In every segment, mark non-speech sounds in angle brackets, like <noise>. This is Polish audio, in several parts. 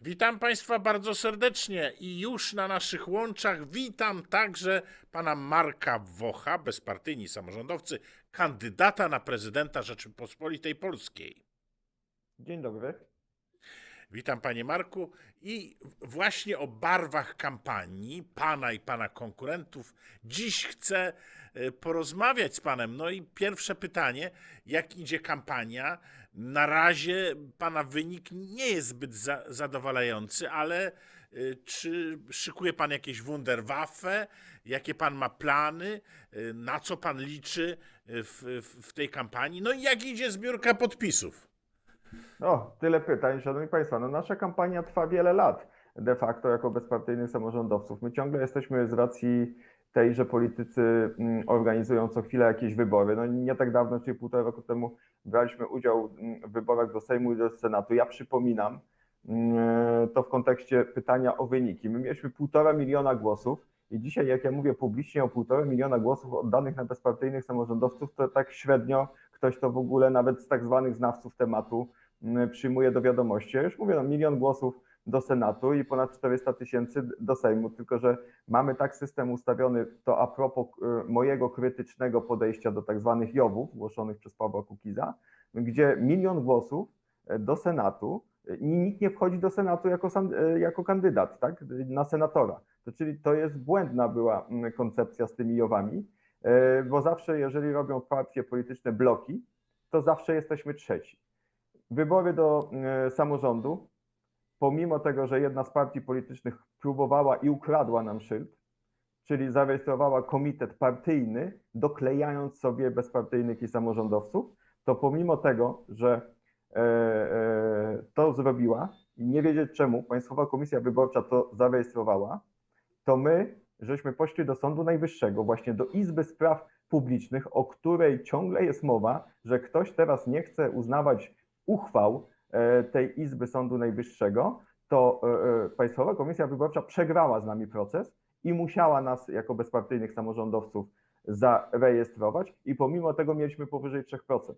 Witam Państwa bardzo serdecznie i już na naszych łączach witam także pana Marka Wocha, bezpartyjni samorządowcy, kandydata na prezydenta Rzeczypospolitej Polskiej. Dzień dobry. Witam panie Marku i właśnie o barwach kampanii pana i pana konkurentów dziś chcę e, porozmawiać z panem. No i pierwsze pytanie, jak idzie kampania? Na razie pana wynik nie jest zbyt za zadowalający, ale e, czy szykuje pan jakieś Wunderwaffe? Jakie pan ma plany? E, Na co pan liczy w, w tej kampanii? No i jak idzie zbiórka podpisów? O, tyle pytań, szanowni państwo. No nasza kampania trwa wiele lat de facto jako bezpartyjnych samorządowców. My ciągle jesteśmy z racji tej, że politycy mm, organizują co chwilę jakieś wybory. No nie tak dawno, czyli półtora roku temu braliśmy udział mm, w wyborach do Sejmu i do Senatu. Ja przypominam mm, to w kontekście pytania o wyniki. My mieliśmy półtora miliona głosów i dzisiaj, jak ja mówię publicznie o półtora miliona głosów oddanych na bezpartyjnych samorządowców, to tak średnio ktoś to w ogóle nawet z tak zwanych znawców tematu przyjmuje do wiadomości. Ja już mówię, no, milion głosów do Senatu i ponad 400 tysięcy do Sejmu, tylko że mamy tak system ustawiony, to a propos y, mojego krytycznego podejścia do tak zwanych JOW-ów głoszonych przez Pawła Kukiza, gdzie milion głosów y, do Senatu, y, i nikt nie wchodzi do Senatu jako, jako kandydat, tak, na senatora. To czyli to jest błędna była koncepcja z tymi JOW-ami, bo zawsze jeżeli robią partie polityczne bloki, to zawsze jesteśmy trzeci. Wybory do y, samorządu, pomimo tego, że jedna z partii politycznych próbowała i ukradła nam szyld, czyli zarejestrowała komitet partyjny, doklejając sobie bezpartyjnych i samorządowców, to pomimo tego, że e, e, to zrobiła i nie wiedzieć czemu Państwowa Komisja Wyborcza to zarejestrowała, to my żeśmy poszli do Sądu Najwyższego, właśnie do Izby Spraw Publicznych, o której ciągle jest mowa, że ktoś teraz nie chce uznawać uchwał e, tej Izby Sądu Najwyższego, to e, e, Państwowa Komisja Wyborcza przegrała z nami proces i musiała nas jako bezpartyjnych samorządowców zarejestrować i pomimo tego mieliśmy powyżej 3%.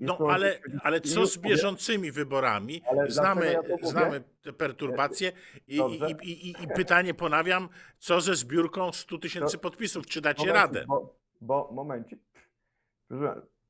I No ale, ale co z bieżącymi wyborami? Ale Znamy, ja znamy te perturbacje i, i, i, i, pytanie ponawiam, co ze zbiórką 100 tysięcy podpisów? Czy dacie Momencik, radę? Bo, bo momencik.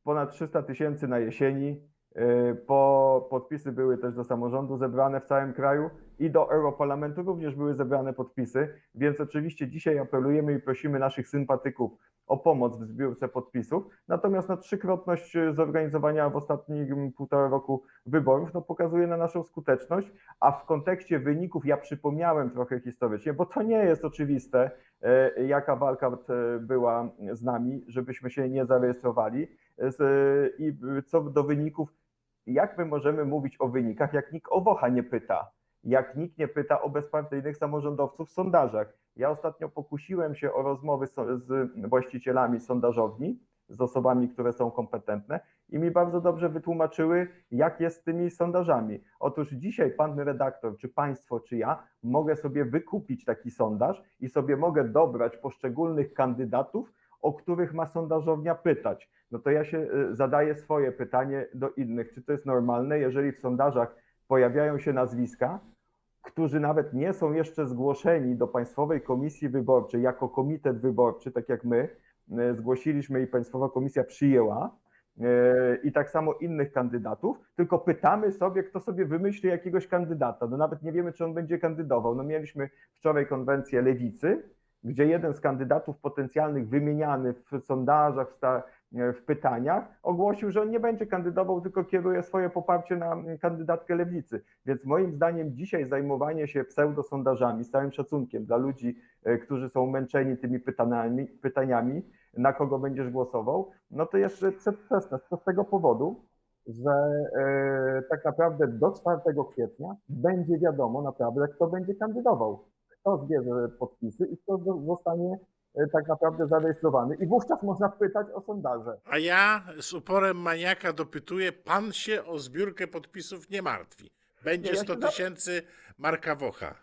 Ponad 300 tysięcy na jesieni. Yy, Po podpisy były też do samorządu zebrane w całym kraju i do Europarlamentu również były zebrane podpisy, więc oczywiście dzisiaj apelujemy i prosimy naszych sympatyków o pomoc w zbiórce podpisów. Natomiast na trzykrotność yy, zorganizowania w ostatnim półtora roku wyborów no, pokazuje na naszą skuteczność, a w kontekście wyników ja przypomniałem trochę historycznie, bo to nie jest oczywiste, e, jaka walka e, była z nami, żebyśmy się nie zarejestrowali. I co do wyników, jak my możemy mówić o wynikach, jak nikt o Wocha nie pyta, jak nikt nie pyta o bezpartyjnych samorządowców w sondażach. Ja ostatnio pokusiłem się o rozmowy z właścicielami sondażowni, z osobami, które są kompetentne i mi bardzo dobrze wytłumaczyły, jak jest z tymi sondażami. Otóż dzisiaj pan redaktor, czy państwo, czy ja, mogę sobie wykupić taki sondaż i sobie mogę dobrać poszczególnych kandydatów, o których ma sondażownia pytać. No to ja się y, zadaję swoje pytanie do innych, czy to jest normalne, jeżeli w sondażach pojawiają się nazwiska, którzy nawet nie są jeszcze zgłoszeni do Państwowej Komisji Wyborczej jako komitet wyborczy, tak jak my y, zgłosiliśmy i Państwowa Komisja przyjęła, y, i tak samo innych kandydatów, tylko pytamy sobie, kto sobie wymyśli jakiegoś kandydata. No nawet nie wiemy, czy on będzie kandydował. No mieliśmy wczoraj konwencję lewicy, gdzie jeden z kandydatów potencjalnych wymieniany w sondażach, w, sta- w pytaniach ogłosił, że on nie będzie kandydował, tylko kieruje swoje poparcie na kandydatkę lewicy. Więc moim zdaniem dzisiaj zajmowanie się pseudosondażami, z całym szacunkiem dla ludzi, e, którzy są męczeni tymi pytaniami, pytaniami na kogo będziesz głosował, no to jest przedwczesne. Z tego powodu, że e, tak naprawdę do 4 kwietnia będzie wiadomo naprawdę, kto będzie kandydował, kto zbierze podpisy i kto zo- zostanie e, tak naprawdę zarejestrowany. I wówczas można pytać o sondaże. A ja z uporem maniaka dopytuję, pan się o zbiórkę podpisów nie martwi. Będzie Nie, ja 100 się za- tysięcy Marka Wocha.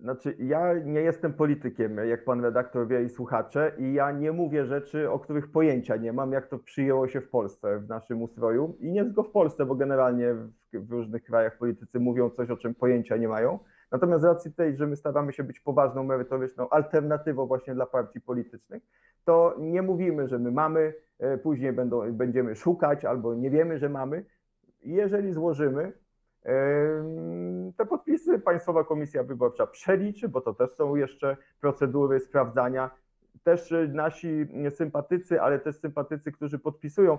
Znaczy, ja nie jestem politykiem, jak pan redaktor wie i słuchacze, i ja nie mówię rzeczy, o których pojęcia nie mam, jak to przyjęło się w Polsce, w naszym ustroju. I nie tylko w Polsce, bo generalnie w, w różnych krajach politycy mówią coś, o czym pojęcia nie mają. Natomiast z racji tej, że my staramy się być poważną, merytoryczną alternatywą właśnie dla partii politycznych, to nie mówimy, że my mamy, e, później będą, będziemy szukać albo nie wiemy, że mamy. Jeżeli złożymy, Em, Te podpisy Państwowa Komisja Wyborcza przeliczy, bo to też są jeszcze procedury sprawdzania. Też e, nasi sympatycy, ale też sympatycy, którzy podpisują,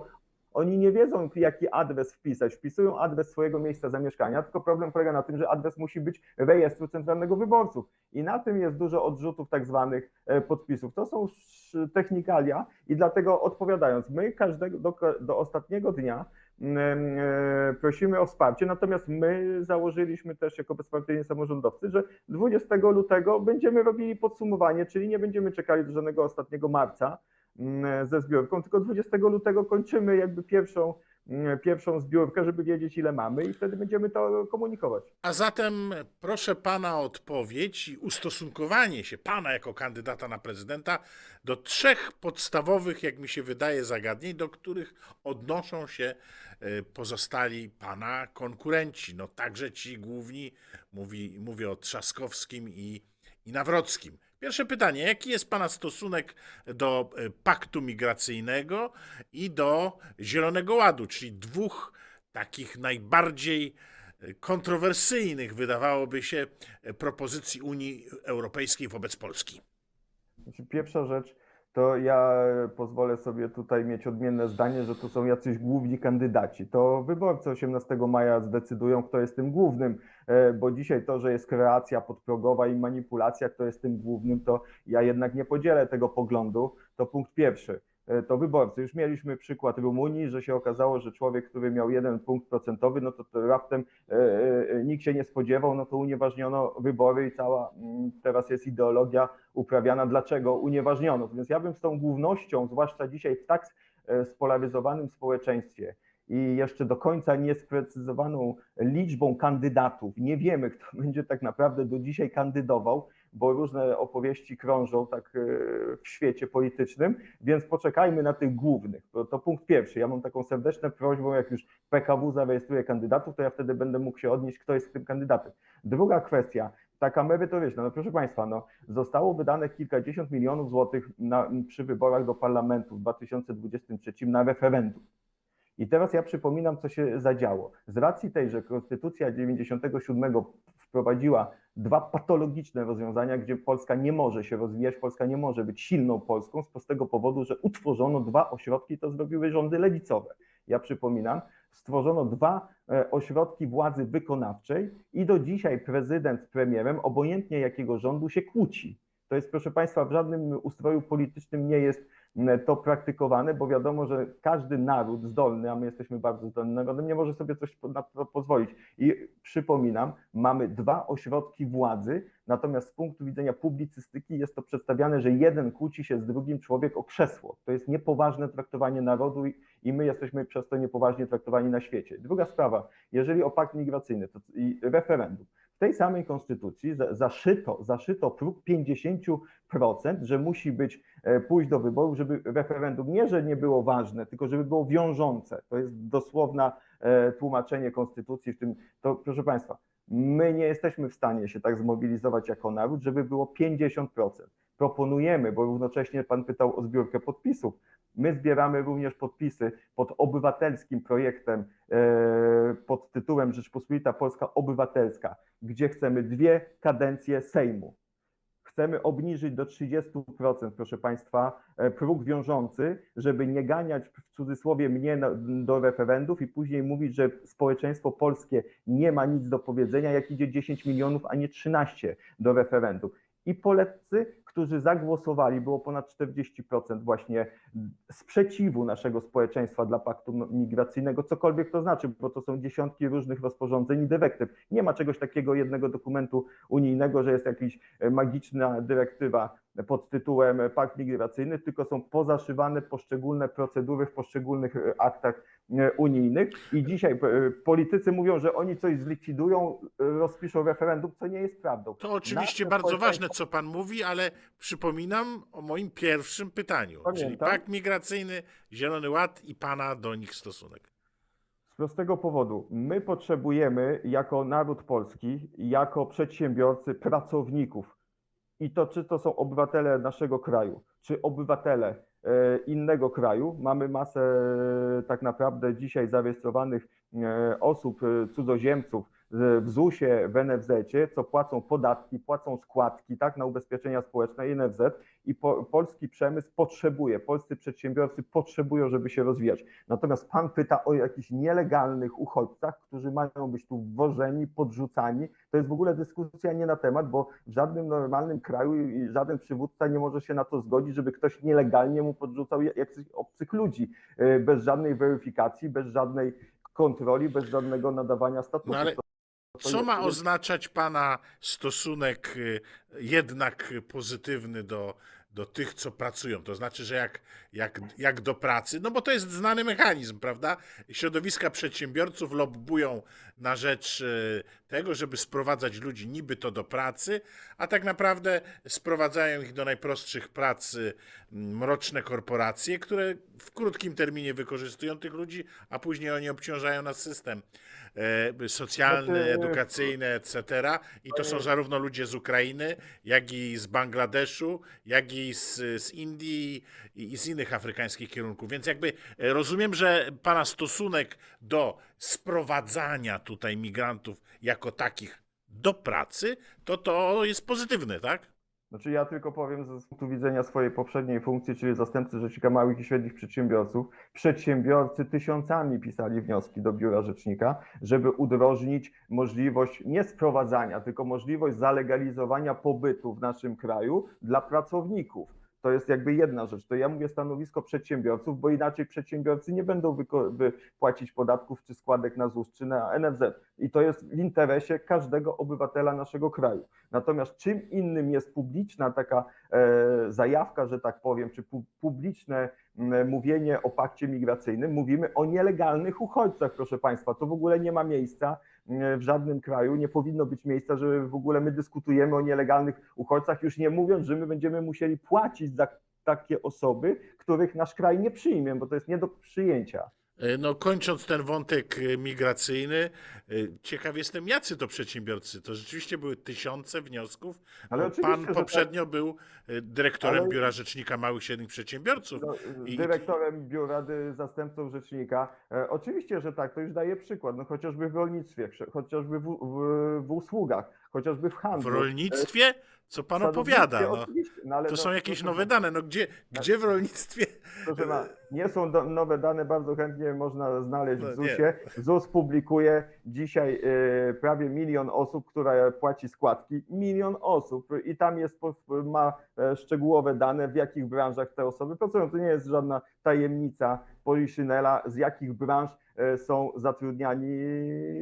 oni nie wiedzą, jaki adres wpisać. Wpisują adres swojego miejsca zamieszkania, tylko problem polega na tym, że adres musi być rejestru centralnego wyborców. I na tym jest dużo odrzutów tak zwanych e, podpisów. To są technikalia i dlatego odpowiadając, my każdego do, do ostatniego dnia em, e, prosimy o wsparcie, natomiast my założyliśmy też jako bezpartyjni samorządowcy, że 20 lutego będziemy robili podsumowanie, czyli nie będziemy czekali do żadnego ostatniego marca mm, ze zbiórką, tylko 20 lutego kończymy jakby pierwszą, mm, pierwszą zbiórkę, żeby wiedzieć ile mamy i wtedy będziemy to komunikować. A zatem proszę pana o odpowiedź i ustosunkowanie się pana jako kandydata na prezydenta do trzech podstawowych, jak mi się wydaje, zagadnień, do których odnoszą się e, pozostali pana konkurenci. No także ci główni, mówi, mówię o Trzaskowskim i, i Nawrockim. Pierwsze pytanie, jaki jest pana stosunek do e, paktu migracyjnego i do Zielonego Ładu, czyli dwóch takich najbardziej kontrowersyjnych, wydawałoby się, propozycji Unii Europejskiej wobec Polski. Znaczy, Pierwsza rzecz, to ja pozwolę sobie tutaj mieć odmienne zdanie, że tu są jacyś główni kandydaci. To wyborcy 18 maja zdecydują, kto jest tym głównym, e, bo dzisiaj to, że jest kreacja podprogowa i manipulacja, kto jest tym głównym, to ja jednak nie podzielę tego poglądu. To punkt pierwszy. E, To wyborcy. Już mieliśmy przykład Rumunii, że się okazało, że człowiek, który miał jeden punkt procentowy, no to, to raptem e, e, nikt się nie spodziewał, no to unieważniono wybory i cała mm, teraz jest ideologia uprawiana, dlaczego unieważniono. Więc ja bym z tą głównością, zwłaszcza dzisiaj w tak spolaryzowanym społeczeństwie i jeszcze do końca niesprecyzowaną liczbą kandydatów, nie wiemy, kto <laughs> będzie tak naprawdę do dzisiaj kandydował, bo różne opowieści krążą tak e, w świecie politycznym, więc poczekajmy na tych głównych. To, to punkt pierwszy. Ja mam taką serdeczną prośbę, jak już PKW zarejestruje kandydatów, to ja wtedy będę mógł się odnieść, kto jest tym kandydatem. Druga kwestia, taka merytoryczna. No proszę Państwa, no, zostało wydane kilkadziesiąt milionów złotych na, przy wyborach do parlamentu w 2023 na referendum. I teraz ja przypominam, co się zadziało. Z racji tej, że Konstytucja 97 wprowadziła dwa patologiczne rozwiązania, gdzie Polska nie może się rozwijać, Polska nie może być silną Polską z prostego powodu, że utworzono dwa ośrodki, to zrobiły rządy lewicowe. Ja przypominam, stworzono dwa e, ośrodki władzy wykonawczej i do dzisiaj prezydent z premierem, obojętnie jakiego rządu, się kłóci. To jest, proszę Państwa, w żadnym ustroju politycznym nie jest to praktykowane, bo wiadomo, że każdy naród zdolny, a my jesteśmy bardzo zdolnym narodem, nie może sobie coś na to pozwolić. I przypominam, mamy dwa ośrodki władzy, natomiast z punktu widzenia publicystyki jest to przedstawiane, że jeden kłóci się z drugim człowiek o krzesło. To jest niepoważne traktowanie narodu i my jesteśmy przez to niepoważnie traktowani na świecie. Druga sprawa, jeżeli o pakt migracyjny to, i referendum. Tej samej konstytucji za- zaszyto, zaszyto próg 50%, że musi być e, pójść do wyborów, żeby referendum nie, że nie było ważne, tylko żeby było wiążące. To jest dosłowna e, tłumaczenie konstytucji w tym. To proszę Państwa, my nie jesteśmy w stanie się tak zmobilizować jako naród, żeby było 50%. Proponujemy, bo równocześnie Pan pytał o zbiórkę podpisów. My zbieramy również podpisy pod obywatelskim projektem e, pod tytułem Rzeczpospolita Polska Obywatelska, gdzie chcemy dwie kadencje Sejmu. Chcemy obniżyć do 30%, proszę Państwa, e, próg wiążący, żeby nie ganiać w cudzysłowie mnie do referendów i później mówić, że społeczeństwo polskie nie ma nic do powiedzenia, jak idzie 10 milionów, a nie 13 do referendum. I Polacy, którzy zagłosowali, było ponad 40% właśnie sprzeciwu naszego społeczeństwa dla paktu migracyjnego, cokolwiek to znaczy, bo to są dziesiątki różnych rozporządzeń i dyrektyw. Nie ma czegoś takiego jednego dokumentu unijnego, że jest jakaś e, magiczna dyrektywa pod tytułem pakt migracyjny, tylko są pozaszywane poszczególne procedury w poszczególnych e, aktach e, unijnych i dzisiaj e, politycy mówią, że oni coś zlikwidują, e, rozpiszą referendum, co nie jest prawdą. To oczywiście Nasze bardzo społeczeństwo- ważne, co pan mówi, ale przypominam o moim pierwszym pytaniu, czyli Pamiętam. pakt migracyjny, Zielony Ład i pana do nich stosunek. Z prostego powodu. My potrzebujemy jako naród polski, jako przedsiębiorcy, pracowników. I to czy to są obywatele naszego kraju, czy obywatele e, innego kraju. Mamy masę e, tak naprawdę dzisiaj zarejestrowanych e, osób, e, cudzoziemców w ZUS-ie, w NFZ-cie, co płacą podatki, płacą składki tak, na ubezpieczenia społeczne i NFZ i po, polski przemysł potrzebuje, polscy przedsiębiorcy potrzebują, żeby się rozwijać. Natomiast pan pyta o jakichś nielegalnych uchodźcach, którzy mają być tu wwożeni, podrzucani. To jest w ogóle dyskusja nie na temat, bo w żadnym normalnym kraju i żaden przywódca nie może się na to zgodzić, żeby ktoś nielegalnie mu podrzucał jakichś obcych ludzi, e, bez żadnej weryfikacji, bez żadnej kontroli, bez żadnego nadawania statusu. No ale Co ma oznaczać pana stosunek y, jednak pozytywny do, do tych, co pracują? To znaczy, że jak, jak, jak do pracy, no bo to jest znany mechanizm, prawda? Środowiska przedsiębiorców lobbują na rzecz y, tego, żeby sprowadzać ludzi niby to do pracy, a tak naprawdę sprowadzają ich do najprostszych prac y, mroczne korporacje, które w krótkim terminie wykorzystują tych ludzi, a później oni obciążają nasz system e, socjalny, Znaczy, edukacyjny, etc. I to są zarówno ludzie z Ukrainy, jak i z Bangladeszu, jak i z, z Indii i, i z innych afrykańskich kierunków. Więc jakby e, rozumiem, że pana stosunek do sprowadzania tutaj migrantów jako takich do pracy, to to jest pozytywny, tak? Znaczy ja tylko powiem z punktu widzenia swojej poprzedniej funkcji, czyli zastępcy Rzecznika Małych i Średnich Przedsiębiorców. Przedsiębiorcy tysiącami pisali wnioski do Biura Rzecznika, żeby udrożnić możliwość nie sprowadzania, tylko możliwość zalegalizowania pobytu w naszym kraju dla pracowników. To jest jakby jedna rzecz. To ja mówię stanowisko przedsiębiorców, bo inaczej przedsiębiorcy nie będą płacić podatków czy składek na ZUS czy na NFZ. I to jest w interesie każdego obywatela naszego kraju. Natomiast czym innym jest publiczna taka e, zajawka, że tak powiem, czy pu, publiczne mówienie o pakcie migracyjnym, mówimy o nielegalnych uchodźcach, proszę Państwa. To w ogóle nie ma miejsca w żadnym kraju, nie powinno być miejsca, że w ogóle my dyskutujemy o nielegalnych uchodźcach, już nie mówiąc, że my będziemy musieli płacić za takie osoby, których nasz kraj nie przyjmie, bo to jest nie do przyjęcia. E, No, kończąc ten wątek e, migracyjny, e, ciekaw jestem, jacy to przedsiębiorcy. To rzeczywiście były tysiące wniosków. Ale pan że poprzednio był e, dyrektorem Ale- Biura Rzecznika Małych i Średnich Przedsiębiorców. No, I- dyrektorem biura, zastępcą rzecznika. E, oczywiście, że tak, to już daje przykład, no chociażby w rolnictwie, chociażby w, w, w usługach, chociażby w W handlu. rolnictwie? Co pan W opowiada? No, no, to no, są jakieś proszę nowe dane. No, gdzie, gdzie w rolnictwie? Proszę pana, nie są do, nowe dane, bardzo chętnie można znaleźć No w nie. ZUS-ie. ZUS publikuje dzisiaj e, prawie milion osób, która płaci składki. Milion osób i tam jest, ma e, szczegółowe dane, w jakich branżach te osoby pracują. To nie jest żadna tajemnica Poliszynela, z jakich branż e, są zatrudniani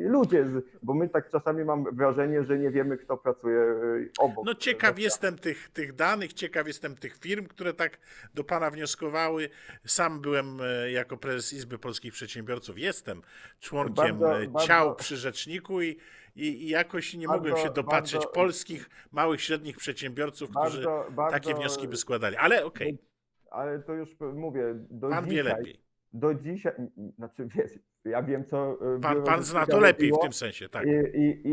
ludzie, bo my tak czasami mam wrażenie, że nie wiemy, kto pracuje e, obok. No ciekaw jestem tych, tych danych, ciekaw jestem tych firm, które tak do pana wnioskowały. Sam byłem e, jako prezes Izby Polskich Przedsiębiorców, jestem członkiem Bardzo- e, bardzo- ciał przy rzeczniku i, i, jakoś nie mogłem Bardzo- się dopatrzeć bardzo- polskich, małych, średnich przedsiębiorców, którzy Bardzo- takie wnioski by składali. Ale okej, Ale to już mówię, do pan wie dzisiaj, lepiej. Do dzisiaj, znaczy wiesz, ja wiem co... e, Pan, pan zna to lepiej w tym sensie, tak. I, i,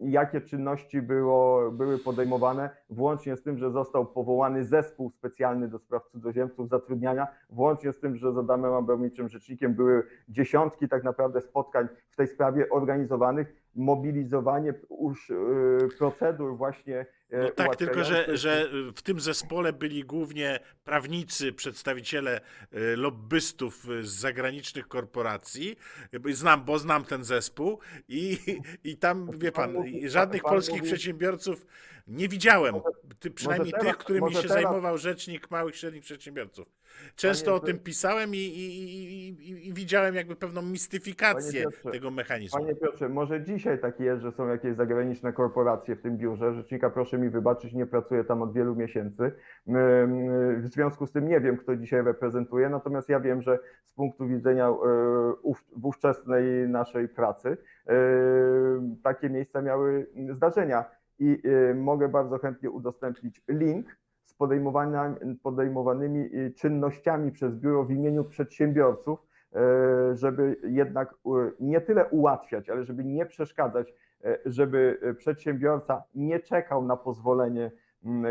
I jakie czynności było, były podejmowane, włącznie z tym, że został powołany zespół specjalny do spraw cudzoziemców, zatrudniania, włącznie z tym, że z Adamem Abramowiczem rzecznikiem były dziesiątki tak naprawdę spotkań w tej sprawie organizowanych, mobilizowanie już, e, procedur właśnie e, No tak, tylko że, że w tym zespole byli głównie prawnicy, przedstawiciele e, lobbystów z zagranicznych korporacji. Znam, bo znam ten zespół i, i tam, wie pan, żadnych polskich przedsiębiorców nie widziałem. Ty, przynajmniej tych, którymi się zajmował Rzecznik Małych i Średnich Przedsiębiorców. Często o tym pisałem i, i, i, i, widziałem jakby pewną mistyfikację tego mechanizmu. Panie Piotrze, może dzisiaj dzisiaj tak jest, że są jakieś zagraniczne korporacje w tym biurze. Rzecznika proszę mi wybaczyć, nie pracuję tam od wielu miesięcy. W związku z tym nie wiem, kto dzisiaj reprezentuje, natomiast ja wiem, że z punktu widzenia e, ów- ówczesnej naszej pracy e, takie miejsca miały zdarzenia. I e, mogę bardzo chętnie udostępnić link z podejmowanymi czynnościami przez biuro w imieniu przedsiębiorców, żeby jednak e, nie tyle ułatwiać, ale żeby nie przeszkadzać, e, żeby e, przedsiębiorca nie czekał na pozwolenie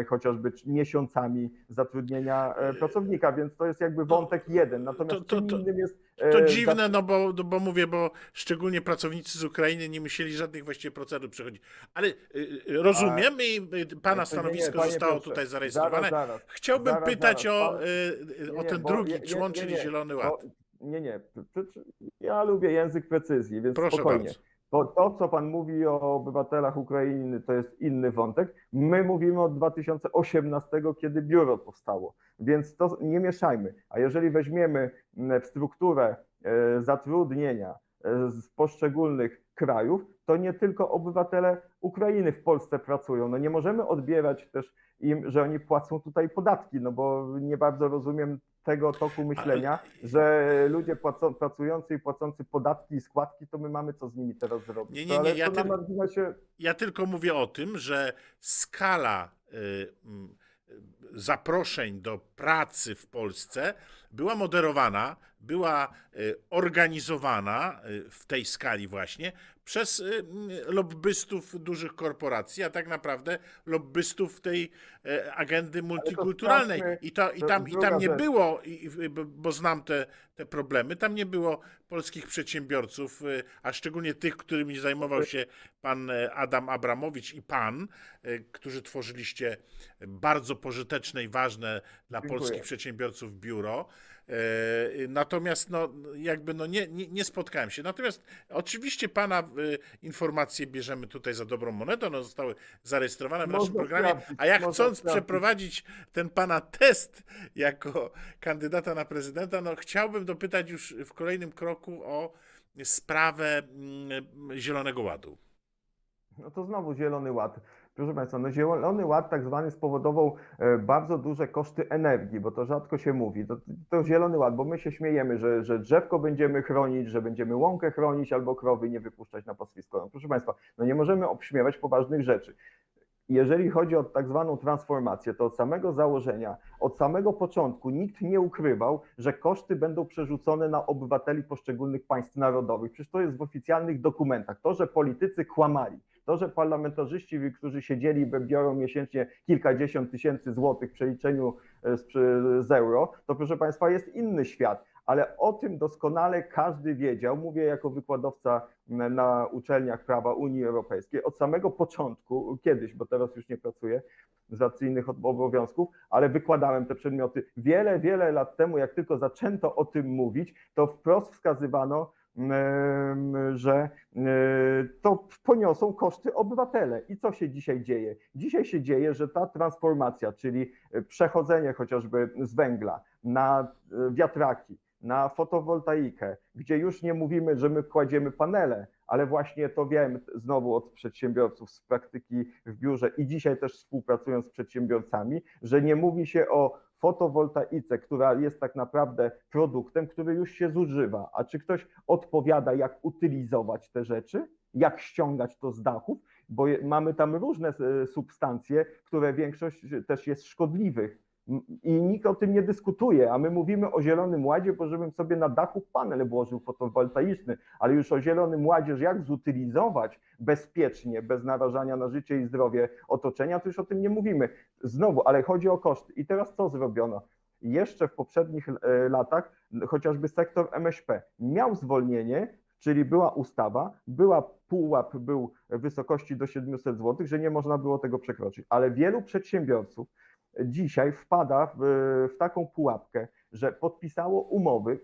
chociażby miesiącami zatrudnienia e, pracownika, więc to jest jakby wątek jeden. Natomiast to- to- innym jest To e, dziwne, no bo, no bo mówię, bo szczególnie pracownicy z Ukrainy nie musieli żadnych właściwie procedur przechodzić. Ale y, y, rozumiem i y, pana Nie, nie, stanowisko panie zostało Piotrze, tutaj zarejestrowane. Zaraz, zaraz. Chciałbym zaraz, pytać o, Pan- Nie, o nie, ten bo drugi, nie- czy nie- łączy nie, nie, Zielony bo- Ład. Nie, nie. Ja lubię język precyzji, więc Proszę spokojnie. bardzo. To, to, co pan mówi o obywatelach Ukrainy, to jest inny wątek. My mówimy od 2018, kiedy biuro powstało, więc to nie mieszajmy. A jeżeli weźmiemy w strukturę e, zatrudnienia e, z poszczególnych krajów, to nie tylko obywatele Ukrainy w Polsce pracują. No nie możemy odbierać też im, że oni płacą tutaj podatki, no bo nie bardzo rozumiem tego toku myślenia, że ludzie płacą, pracujący i płacący podatki i składki, to my mamy co z nimi teraz zrobić. Nie, nie, nie, ja marginesie Ja tylko mówię o tym, że skala y, zaproszeń do pracy w Polsce była moderowana, była y, organizowana y, w tej skali właśnie przez y, mm, lobbystów dużych korporacji, a tak naprawdę lobbystów tej e, agendy multikulturalnej. I, to, i, tam, I tam nie było, bo- znam te, te problemy, tam nie było polskich przedsiębiorców, a szczególnie tych, którymi zajmował się pan e, Adam Abramowicz i pan, e, którzy tworzyliście bardzo pożyteczne i ważne dla Dziękuję. polskich przedsiębiorców biuro. E, Natomiast no, jakby no nie, nie, nie spotkałem się. Natomiast oczywiście pana e, informacje bierzemy tutaj za dobrą monetę, one zostały zarejestrowane w naszym Można programie, sprawdzić, a można chcąc sprawdzić. przeprowadzić ten pana test jako kandydata na prezydenta, no chciałbym dopytać już w kolejnym kroku o sprawę mm, Zielonego Ładu. No to znowu Zielony Ład. Proszę Państwa, no Zielony Ład tak zwany spowodował e, bardzo duże koszty energii, bo to rzadko się mówi. To, to Zielony Ład, bo my się śmiejemy, że, że drzewko będziemy chronić, że będziemy łąkę chronić albo krowy nie wypuszczać na pastwisko. No, proszę Państwa, no nie możemy obśmiewać poważnych rzeczy. Jeżeli chodzi o tak zwaną transformację, to od samego założenia, od samego początku nikt nie ukrywał, że koszty będą przerzucone na obywateli poszczególnych państw narodowych. Przecież to jest w oficjalnych dokumentach. To, że politycy kłamali, to, że parlamentarzyści, którzy siedzieli, biorą miesięcznie kilkadziesiąt tysięcy złotych w przeliczeniu e, z, z euro, to proszę Państwa jest inny świat. Ale o tym doskonale każdy wiedział. Mówię jako wykładowca na uczelniach prawa Unii Europejskiej od samego początku, kiedyś, bo teraz już nie pracuję z racji innych obowiązków, ale wykładałem te przedmioty wiele, wiele lat temu, jak tylko zaczęto o tym mówić, to wprost wskazywano, że e, to poniosą koszty obywatele. I co się dzisiaj dzieje? Dzisiaj się dzieje, że ta transformacja, czyli przechodzenie chociażby z węgla na e, wiatraki, na fotowoltaikę, gdzie już nie mówimy, że my kładziemy panele, ale właśnie to wiem znowu od przedsiębiorców z praktyki w biurze i dzisiaj też współpracując z przedsiębiorcami, że nie mówi się o fotowoltaice, która jest tak naprawdę produktem, który już się zużywa. A czy ktoś odpowiada, jak utylizować te rzeczy, jak ściągać to z dachów? Bo mamy tam różne e, substancje, które większość też jest szkodliwych. I nikt o tym nie dyskutuje, a my mówimy o Zielonym Ładzie, bo żebym sobie na dachu panel włożył fotowoltaiczny, ale już o Zielonym Ładzie, że jak zutylizować bezpiecznie, bez narażania na życie i zdrowie otoczenia, to już o tym nie mówimy. Znowu, ale chodzi o koszty. I teraz co zrobiono? Jeszcze w poprzednich e, latach chociażby sektor MŚP miał zwolnienie, czyli była ustawa, była pułap był w wysokości do 700 zł, że nie można było tego przekroczyć. Ale wielu przedsiębiorców dzisiaj wpada w, w taką pułapkę, że podpisało umowy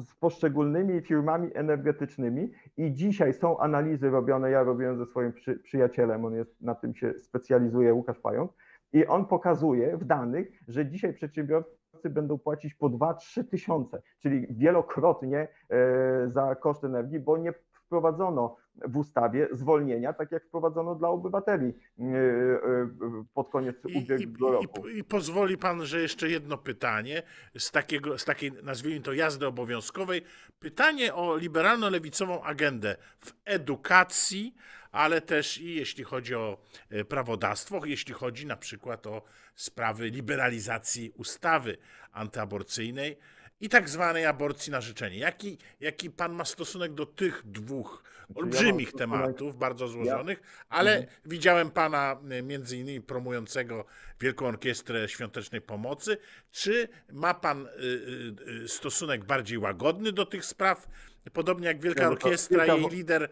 z poszczególnymi firmami energetycznymi i dzisiaj są analizy robione, ja robiłem ze swoim przy, przyjacielem, on jest, na tym się specjalizuje, Łukasz Pająk, i on pokazuje w danych, że dzisiaj przedsiębiorcy będą płacić po 2-3 tysiące, czyli wielokrotnie e, za koszt energii, bo nie wprowadzono w ustawie zwolnienia, tak jak wprowadzono dla obywateli yy, yy, pod koniec ubiegłego roku. i, I pozwoli pan, że jeszcze jedno pytanie z, takiego, z takiej, nazwijmy to, jazdy obowiązkowej. Pytanie o liberalno-lewicową agendę w edukacji, ale też i jeśli chodzi o e, prawodawstwo, jeśli chodzi na przykład o sprawy liberalizacji ustawy antyaborcyjnej i tak zwanej aborcji na życzenie. Jaki, jaki pan ma stosunek do tych dwóch olbrzymich stosunek- tematów, bardzo złożonych, ale widziałem pana y, między innymi promującego Wielką Orkiestrę Świątecznej Pomocy. Czy ma pan y, y, y, stosunek bardziej łagodny do tych spraw? Podobnie jak Wielka no Orkiestra i lider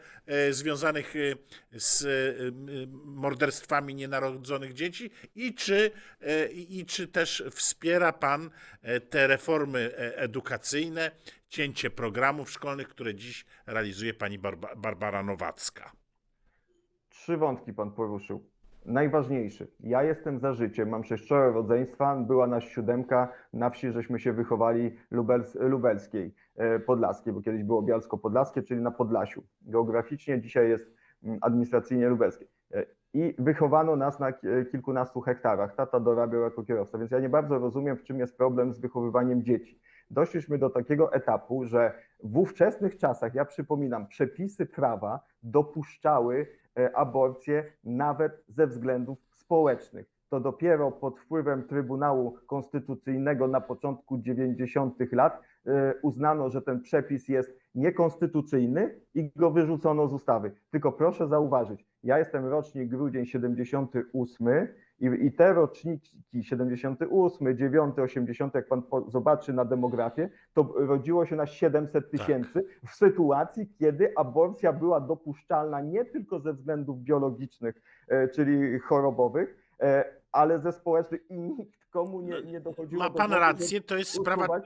y, związanych y, z y, morderstwami nienarodzonych dzieci i czy, i czy też wspiera pan e, te reformy e, edukacyjne, cięcie programów szkolnych, które dziś realizuje pani Barba, Barbara Nowacka? Trzy wątki pan poruszył. Najważniejszy. Ja jestem za życiem, mam sześcioro rodzeństwa, była nas siódemka, na wsi żeśmy się wychowali lubels, lubelskiej, e, podlaskiej, bo kiedyś było Bialsko-Podlaskie, czyli na Podlasiu. Geograficznie dzisiaj jest mm, administracyjnie lubelskie. E, I wychowano nas na ki- kilkunastu hektarach. Tata dorabiał jako kierowca, więc ja nie bardzo rozumiem, w czym jest problem z wychowywaniem dzieci. Doszliśmy do takiego etapu, że w ówczesnych czasach, ja przypominam, przepisy prawa dopuszczały aborcję nawet ze względów społecznych. To dopiero pod wpływem Trybunału Konstytucyjnego na początku 90. lat e, uznano, że ten przepis jest niekonstytucyjny i go wyrzucono z ustawy. Tylko proszę zauważyć, ja jestem rocznik grudzień 78 i, i te roczniki 78, 9, 80, jak pan zobaczy na demografię, to rodziło się na 700 tysięcy w sytuacji, kiedy aborcja była dopuszczalna nie tylko ze względów biologicznych, e, czyli chorobowych, e, ale ze społecznych i nikt komu nie, nie dochodziło Ma do pan głowy, rację, to jest sprawa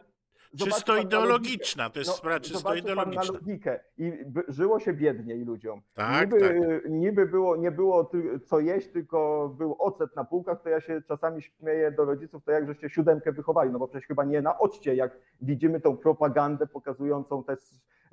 czysto ideologiczna. To jest logikę. sprawa czysto zobaczy pan na ideologiczna. logikę i żyło się biedniej ludziom. Tak, niby, tak. niby było, nie było co jeść, tylko był ocet na półkach, to ja się czasami śmieję do rodziców, to jak żeście siódemkę wychowali, no bo przecież chyba nie na oczcie, jak widzimy tą propagandę pokazującą też e,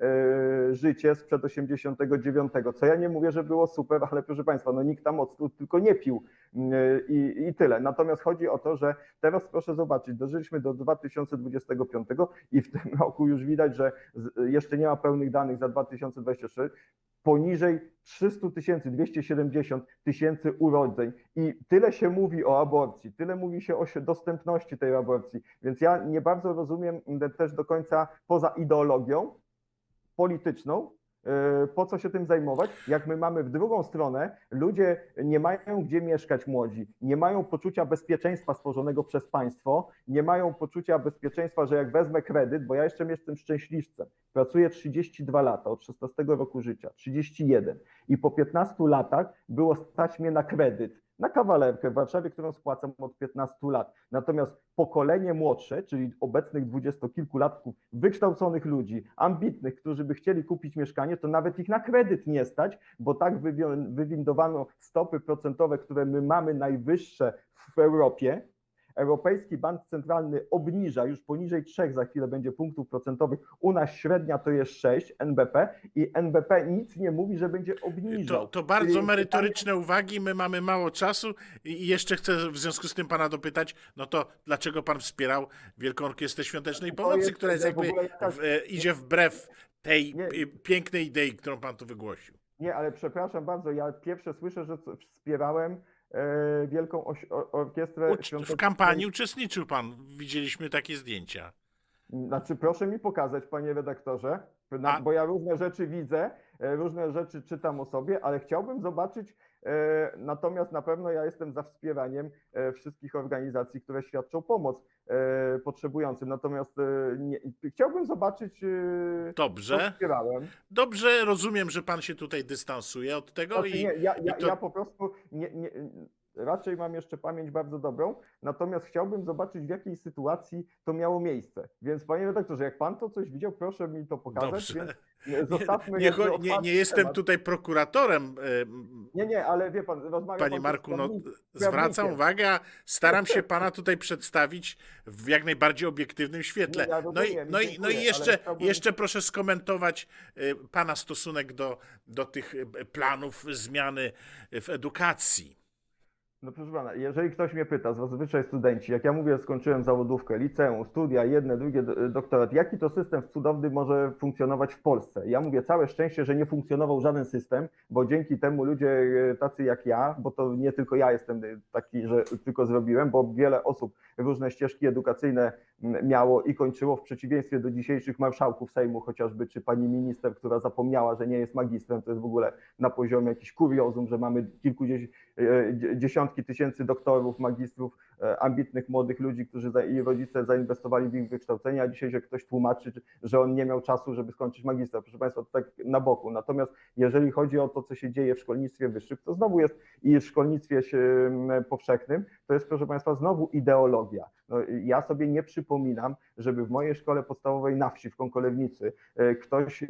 życie sprzed 89, co ja nie mówię, że było super, ale proszę Państwa, no nikt tam octu tylko nie pił e, i, i tyle. Natomiast chodzi o to, że teraz proszę zobaczyć, dożyliśmy do 2025 i w tym <laughs> roku już widać, że jeszcze nie ma pełnych danych za 2023, poniżej 300 tysięcy, 270 tysięcy urodzeń. I tyle się mówi o aborcji, tyle mówi się o dostępności tej aborcji, więc ja nie bardzo rozumiem m, też do końca poza ideologią polityczną, yy, po co się tym zajmować, jak my mamy w drugą stronę, ludzie nie mają gdzie mieszkać młodzi, nie mają poczucia bezpieczeństwa stworzonego przez państwo, nie mają poczucia bezpieczeństwa, że jak wezmę kredyt, bo ja jeszcze jestem szczęśliwcem, pracuję 32 lata, od 16 roku życia, 31 i po 15 latach było stać mnie na kredyt, na kawalerkę w Warszawie, którą spłacam od 15 lat. Natomiast pokolenie młodsze, czyli obecnych dwudziestokilkulatków, wykształconych ludzi, ambitnych, którzy by chcieli kupić mieszkanie, to nawet ich na kredyt nie stać, bo tak wywi- wywindowano stopy procentowe, które my mamy najwyższe w Europie. Europejski Bank Centralny obniża już poniżej 3 za chwilę będzie punktów procentowych. U nas średnia to jest 6 NBP i NBP nic nie mówi, że będzie obniżał. To, to bardzo Czyli merytoryczne uwagi, my mamy mało czasu i jeszcze chcę w związku z tym pana dopytać, no to dlaczego pan wspierał Wielką Orkiestrę Świątecznej Pomocy, jest która jest w jakby jakaś- w, e, idzie wbrew tej Nie. pięknej idei, którą pan tu wygłosił. Nie, ale przepraszam bardzo, ja pierwsze słyszę, że wspierałem Wielką Oś- o, Orkiestrę Ucz, w kampanii uczestniczył pan, widzieliśmy takie zdjęcia. Znaczy, proszę mi pokazać, panie redaktorze, A- bo ja różne rzeczy widzę, e, różne rzeczy czytam o sobie, ale chciałbym zobaczyć, e, natomiast na pewno ja jestem za wspieraniem e, wszystkich organizacji, które świadczą pomoc e, potrzebującym. Natomiast e, nie, chciałbym zobaczyć, e, Dobrze, dobrze, rozumiem, że pan się tutaj dystansuje od tego Znaczy, i nie, ja, ja, i to- ja po prostu nie, nie, raczej mam jeszcze pamięć bardzo dobrą, natomiast chciałbym zobaczyć, w jakiej sytuacji to miało miejsce. Więc panie redaktorze, jak pan to coś widział, proszę mi to pokazać, <laughs> zostawmy Nie, nie, otwarty nie jestem temat. tutaj prokuratorem. Nie, nie, ale wie pan, rozmawiam Panie pan Marku, no, zwracam uwagę, staram się <laughs> pana tutaj przedstawić w jak najbardziej obiektywnym świetle. Nie, ja No i, rozumiem i no i, no i jeszcze, chciałbym- jeszcze proszę skomentować y, pana stosunek do, do tych y, planów zmiany w edukacji. No proszę pana, jeżeli ktoś mnie pyta, zazwyczaj studenci, jak ja mówię, skończyłem zawodówkę, liceum, studia, jedne, drugie, do- doktorat, jaki to system cudowny może funkcjonować w Polsce? Ja mówię, całe szczęście, że nie funkcjonował żaden system, bo dzięki temu ludzie e, tacy jak ja, bo to nie tylko ja jestem e, taki, że tylko zrobiłem, bo wiele osób różne ścieżki edukacyjne miało i kończyło w przeciwieństwie do dzisiejszych marszałków Sejmu chociażby, czy pani minister, która zapomniała, że nie jest magistrem, to jest w ogóle na poziomie jakiś kuriozum, że mamy kilkudziesiąt e, dzie- dziesiątki tysięcy doktorów, magistrów, e, ambitnych młodych ludzi, którzy i rodzice zainwestowali w ich wykształcenie, a dzisiaj, że ktoś tłumaczy, że on nie miał czasu, żeby skończyć magistra. Proszę Państwa, to tak na boku. Natomiast jeżeli chodzi o to, co się dzieje w szkolnictwie wyższym, to znowu jest i w szkolnictwie powszechnym, to jest, proszę Państwa, znowu ideologia. No, ja sobie nie przypominam, żeby w mojej szkole podstawowej na wsi w Konkolewnicy e, ktoś e,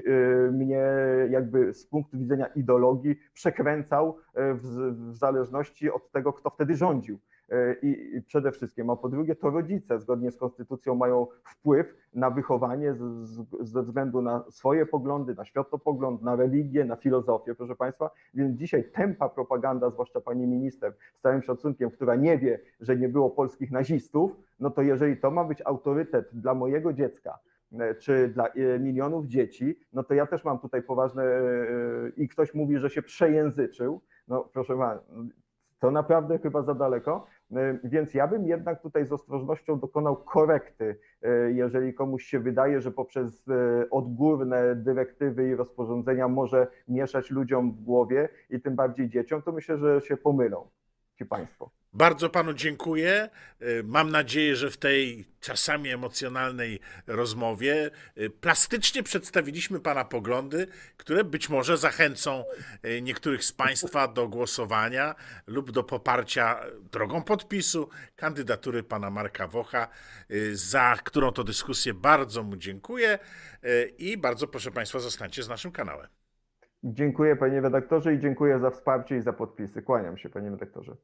mnie jakby z punktu widzenia ideologii przekręcał e, w zależności od tego, kto wtedy rządził. E, I przede wszystkim, a po drugie, to rodzice zgodnie z konstytucją mają wpływ na wychowanie z, z, ze względu na swoje poglądy, na światopogląd, na religię, na filozofię, proszę Państwa. Więc dzisiaj tempa propaganda, zwłaszcza pani minister, z całym szacunkiem, która nie wie, że nie było polskich nazistów, no to jeżeli to ma być autorytet dla mojego dziecka, e, czy dla e, milionów dzieci, no to ja też mam tutaj poważne i ktoś mówi, że się przejęzyczył, no proszę pana, to naprawdę chyba za daleko, więc ja bym jednak tutaj z ostrożnością dokonał korekty, e, jeżeli komuś się wydaje, że poprzez e, odgórne dyrektywy i rozporządzenia może mieszać ludziom w głowie i tym bardziej dzieciom, to myślę, że się pomylą ci państwo. Bardzo panu dziękuję. Y, Mam nadzieję, że w tej czasami emocjonalnej rozmowie y, plastycznie przedstawiliśmy pana poglądy, które być może zachęcą y, niektórych z państwa do głosowania lub do poparcia drogą podpisu kandydatury pana Marka Wocha, za którą to dyskusję bardzo mu dziękuję i bardzo proszę państwa zostańcie z naszym kanałem. Dziękuję panie redaktorze i dziękuję za wsparcie i za podpisy. Kłaniam się panie redaktorze.